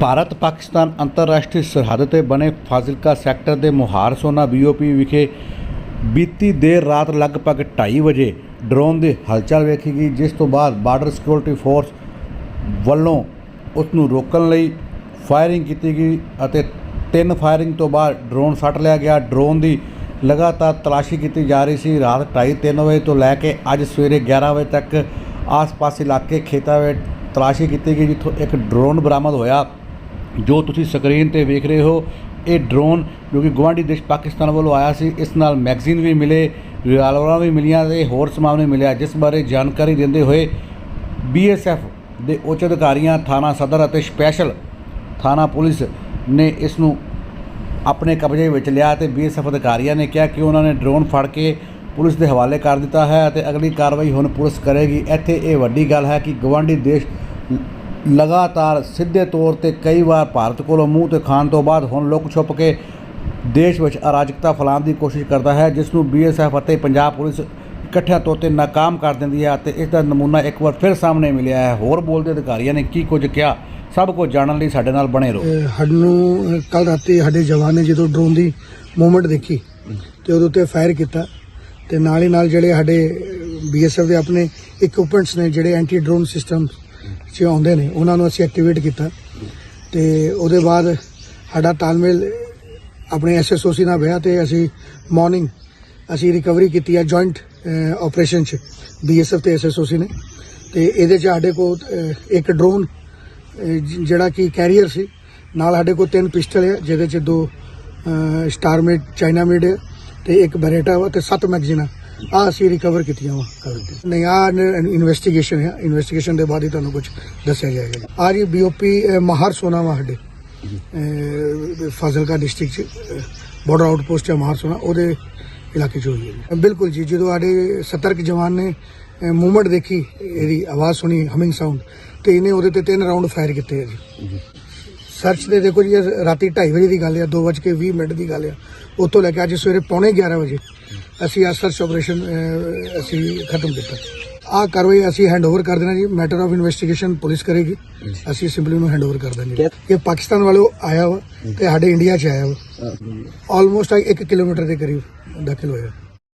ਭਾਰਤ, ਪਾਕਿਸਤਾਨ ਅੰਤਰਰਾਸ਼ਟਰੀ ਸਰਹੱਦ ਤੇ ਬਣੇ ਫਾਜ਼ਿਲਕਾ ਸੈਕਟਰ ਦੇ ਮੁਹਾਰ ਸੋਨਾ ਬੀਓਪੀ ਵਿਖੇ ਬੀਤੀ ਦੇਰ ਰਾਤ ਲਗਭਗ 2:30 ਵਜੇ ਡਰੋਨ ਦੀ ਹਲਚਲ ਵੇਖੀ ਗਈ, ਜਿਸ ਤੋਂ ਬਾਅਦ ਬਾਰਡਰ ਸਿਕਿਉਰਿਟੀ ਫੋਰਸ ਵੱਲੋਂ ਉਸ ਨੂੰ ਰੋਕਣ ਲਈ ਫਾਇਰਿੰਗ ਕੀਤੀ ਗਈ ਅਤੇ ਤਿੰਨ ਫਾਇਰਿੰਗ ਤੋਂ ਬਾਅਦ ਡਰੋਨ ਸੱਟ ਲਿਆ ਗਿਆ। ਡਰੋਨ ਦੀ ਲਗਾਤਾਰ ਤਲਾਸ਼ੀ ਕੀਤੀ ਜਾ ਰਹੀ ਸੀ ਰਾਤ 2:30 ਵਜੇ ਤੋਂ ਲੈ ਕੇ ਅੱਜ ਸਵੇਰੇ 11 ਵਜੇ ਤੱਕ ਆਸ-ਪਾਸ ਇਲਾਕੇ ਖੇਤਾਂ ਵਿੱਚ ਤਲਾਸ਼ੀ ਕੀਤੀ ਗਈ, ਜਿੱਥੋਂ ਇੱਕ ਡਰੋਨ ਬਰਾਮਦ ਹੋਇਆ। ਜੋ ਤੁਸੀਂ ਸਕਰੀਨ ਤੇ ਵੇਖ ਰਹੇ ਹੋ, ਇਹ ਡਰੋਨ ਜੋ ਕਿ ਗੁਆਂਢੀ ਦੇਸ਼ ਪਾਕਿਸਤਾਨ ਵੱਲੋਂ ਆਇਆ ਸੀ, ਇਸ ਨਾਲ ਮੈਗਜ਼ੀਨ ਵੀ ਮਿਲੇ ਰਿਵਾਲਵਰਾਂ ਵੀ ਮਿਲੀਆਂ ਤੇ ਹੋਰ ਸਮਾਨ ਵੀ ਮਿਲਿਆ, ਜਿਸ ਬਾਰੇ ਜਾਣਕਾਰੀ ਦਿੰਦੇ ਹੋਏ ਬੀਐਸਐਫ ਦੇ ਉੱਚ ਅਧਿਕਾਰੀਆਂ, ਥਾਣਾ ਸਦਰ ਅਤੇ ਸਪੈਸ਼ਲ ਥਾਣਾ ਪੁਲਿਸ ਨੇ ਇਸ ਨੂੰ ਆਪਣੇ ਕਬਜ਼ੇ ਵਿੱਚ ਲਿਆ ਤੇ ਬੀਐਸਐਫ ਅਧਿਕਾਰੀਆਂ ਨੇ ਕਿਹਾ ਕਿ ਉਹਨਾਂ ਨੇ ਡਰੋਨ ਫੜ ਕੇ ਪੁਲਿਸ ਦੇ ਹਵਾਲੇ ਕਰ ਦਿੱਤਾ ਹੈ ਅਤੇ ਅਗਲੀ ਕਾਰਵਾਈ ਹੁਣ ਪੁਲਿਸ ਕਰੇਗੀ। ਇੱਥੇ ਇਹ ਵੱਡੀ ਗੱਲ ਹੈ ਕਿ ਗਵਾਂਢੀ ਦੇਸ਼ ਲਗਾਤਾਰ ਸਿੱਧੇ ਤੌਰ ਤੇ ਕਈ ਵਾਰ ਭਾਰਤ ਕੋਲੋਂ ਮੂੰਹ ਤੇ ਖਾਣ ਤੋਂ ਬਾਅਦ ਹੁਣ ਲੁਕ ਛੁਪ ਕੇ ਦੇਸ਼ ਵਿੱਚ ਅਰਾਜਕਤਾ ਫੈਲਾਉਣ ਦੀ ਕੋਸ਼ਿਸ਼ ਕਰਦਾ ਹੈ, ਜਿਸ ਨੂੰ ਬੀਐਸਐਫ ਅਤੇ ਪੰਜਾਬ ਪੁਲਿਸ ਇਕੱਠਿਆਂ ਤੌਰ ਤੇ ਨਾਕਾਮ ਕਰ ਦਿੰਦੀ ਹੈ ਅਤੇ ਇਸ ਦਾ ਨਮੂਨਾ ਇੱਕ ਵਾਰ ਫਿਰ ਸਾਹਮਣੇ ਮਿਲਿਆ ਹੈ। ਹੋਰ ਬੋਲਦੇ ਅਧਿਕਾਰੀਆਂ ਨੇ ਕੀ ਕੁਝ ਕਿਹਾ, ਸਭ ਕੁਝ ਜਾਣਨ ਲਈ ਸਾਡੇ ਨਾਲ ਬਣੇ ਰਹੋ। ਸਾਨੂੰ ਕੱਲ ਰਾਤੀ ਸਾਡੇ ਜਵਾਨ ਨੇ ਜਦੋਂ ਡਰੋਨ ਦੀ ਮੂਵਮੈਂਟ ਦੇਖੀ ਤੇ ਉਹਦੇ ਉੱਤੇ ਫਾਇਰ ਕੀਤਾ ਤੇ ਨਾਲ ਹੀ ਨਾਲ ਜਿਹੜੇ ਸਾਡੇ ਬੀਐਸਐਫ ਦੇ ਆਪਣੇ ਇਕਵਿਪਮੈਂਟਸ ਨੇ, ਜਿਹੜੇ ਐਂਟੀ ਡਰੋਨ ਸਿਸਟਮ ਚ ਆਉਂਦੇ ਨੇ, ਉਹਨਾਂ ਨੂੰ ਅਸੀਂ ਐਕਟੀਵੇਟ ਕੀਤਾ। ਤੇ ਉਹਦੇ ਬਾਅਦ ਸਾਡਾ ਤਾਲਮੇਲ ਆਪਣੇ ਐਸਐਸਓਸੀ ਨਾਲ ਹੋਇਆ ਤੇ ਅਸੀਂ ਮਾਰਨਿੰਗ ਅਸੀਂ ਰਿਕਵਰੀ ਕੀਤੀ ਹੈ ਜੁਆਇੰਟ ਆਪਰੇਸ਼ਨ ਚ ਬੀਐਸਐਫ ਤੇ ਐਸਐਸਓਸੀ ਨੇ। ਤੇ ਇਹਦੇ ਚ ਸਾਡੇ ਕੋਲ ਇੱਕ ਡਰੋਨ ਜਿਹੜਾ ਕਿ ਕੈਰੀਅਰ ਸੀ। ਨਾਲ ਸਾਡੇ ਕੋਲ ਤਿੰਨ ਪਿਸਟਲ ਹੈ ਜਿਹਦੇ ਚ ਦੋ ਸਟਾਰ ਮੇਡ ਚਾਈਨਾ ਮੇਡ ਹੈ ਤੇ ਇੱਕ ਬਰੇਟਾ ਵਾ ਤੇ ਸੱਤ ਮੈਗਜ਼ੀਨਾਂ ਆ ਅਸੀਂ ਰਿਕਵਰ ਕੀਤੀਆਂ ਵਾ ਨਹੀਂ ਆ ਇਨਵੈਸਟੀਗੇਸ਼ਨ ਹੈ ਇਨਵੈਸਟੀਗੇਸ਼ਨ ਦੇ ਬਾਅਦ ਹੀ ਤੁਹਾਨੂੰ ਕੁਝ ਦੱਸਿਆ ਜਾਏਗਾ। ਆ ਜੀ ਬੀਓਪੀ ਮਹਾਰ ਸੋਨਾ ਵਾ ਸਾਡੇ। ਫਾਜ਼ਿਲਕਾ ਡਿਸਟ੍ਰਿਕਟ ਚ ਬਾਰਡਰ ਆਊਟਪੋਸਟ ਹੈ ਮਹਾਰ ਸੋਨਾ, ਉਹਦੇ ਇਲਾਕੇ ਚ ਹੋਈ ਹੈ ਜੀ। ਬਿਲਕੁਲ ਜੀ, ਜਦੋਂ ਸਾਡੇ ਸਤਰਕ ਜਵਾਨ ਨੇ ਮੂਵਮੈਂਟ ਦੇਖੀ, ਇਹਦੀ ਆਵਾਜ਼ ਸੁਣੀ ਹਮਿੰਗ ਸਾਊਂਡ ਤੇ ਇਹਨੇ ਉਹਦੇ ਤੇ ਤਿੰਨ ਰਾਉਂਡ ਫਾਇਰ ਕੀਤੇ ਆ ਜੀ। ਸਰਚ ਦੇ ਦੇਖੋ ਜੀ ਰਾਤੀ 2:30 ਵਜੇ ਦੀ ਗੱਲ ਆ 2:20 ਮਿੰਟ ਦੀ ਗੱਲ ਆ। ਉਤੋਂ ਲੈ ਕੇ ਅੱਜ ਸਵੇਰੇ ਪੌਣੇ 11 ਵਜੇ ਅਸੀਂ ਆ ਸਰਚ ਆਪਰੇਸ਼ਨ ਅਸੀਂ ਖਤਮ ਕੀਤਾ। ਆ ਕਾਰਵਾਈ ਅਸੀਂ ਹੈਂਡਓਵਰ ਕਰ ਦੇਣਾ ਜੀ ਮੈਟਰ ਆਫ ਇਨਵੈਸਟੀਗੇਸ਼ਨ ਪੁਲਿਸ ਕਰੇਗੀ। ਅਸੀਂ ਸਿੰਪਲੀ ਨੂੰ ਹੈਂਡਓਵਰ ਕਰ ਦਾਂਗੇ। ਕਿ ਪਾਕਿਸਤਾਨ ਵਾਲੋ ਆਇਆ ਵਾ ਤੇ ਸਾਡੇ ਇੰਡੀਆ 'ਚ ਆਇਆ ਵਾ। ਆਲਮੋਸਟ 1 ਕਿਲੋਮੀਟਰ ਦੇ ਕਰੀਬ ਦਾਖਲ ਹੋਇਆ।